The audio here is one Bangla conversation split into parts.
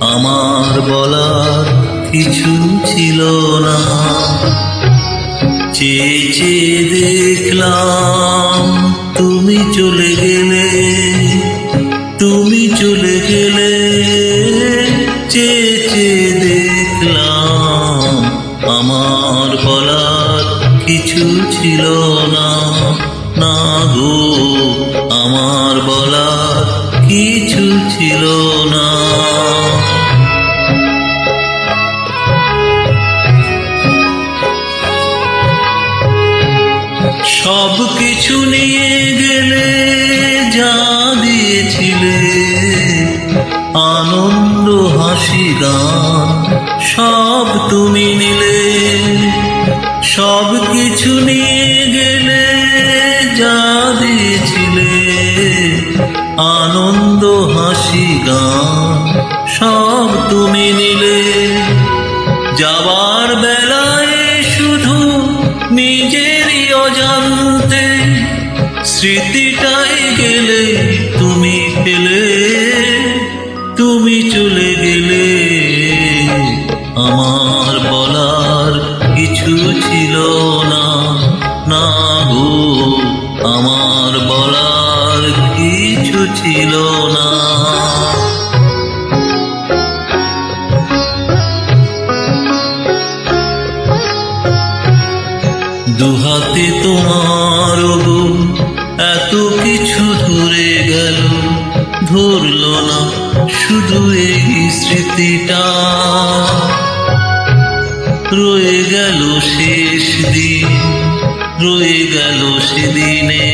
আমার বলার কিছু ছিল না। চেয়ে দেখলাম, তুমি চলে গেলে, তুমি চলে গেলে। চেয়ে দেখলাম, আমার বলার কিছু ছিল না। সব কিছু নিয়ে গেলে যা দিয়েছিলে, আনন্দ, হাসি সব তুমি নিলে। সব কিছু নিয়ে গেলে সব তুমি নিলে। যাবার বেলায় শুধু নিজেরই অজান্তে স্মৃতিটাই গেলে তুমি পেলে তুমি চলে গেলে। আমার বলার কিছু ছিল না না গো, আমার বলার কিছু ছিল না। তোমার এত কিছু ধরে গেল, ধরল না শুধু এই স্মৃতিটা। রয়ে গেল শেষ দিন, রয়ে গেল সেদিনে,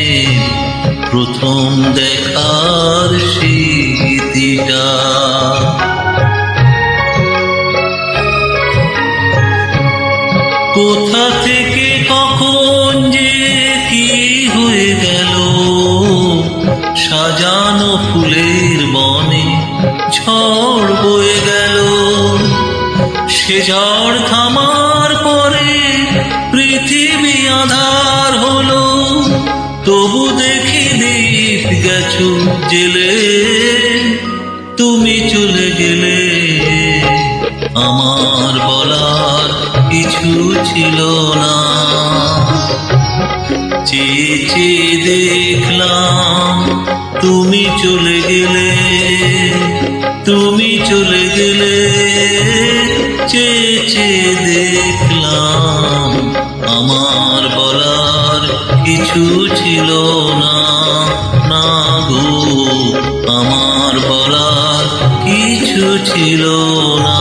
প্রথম দেখার স্মৃতিটা। কোথা থেকে ঝড় বয়ে গেল। সে ঝড় থামার পরে পৃথিবী আধার হলো। তবু দেখি দীপ গেছো জেলে। তুমি চলে গেলে। আমার বলার কিছু ছিল না। চেয়ে চেয়ে দেখলাম তুমি চলে গেলে, তুমি চলে গেলে, চেয়ে দেখলাম আমার বলার কিছু ছিল না। না গো, আমার বলার কিছু ছিল না।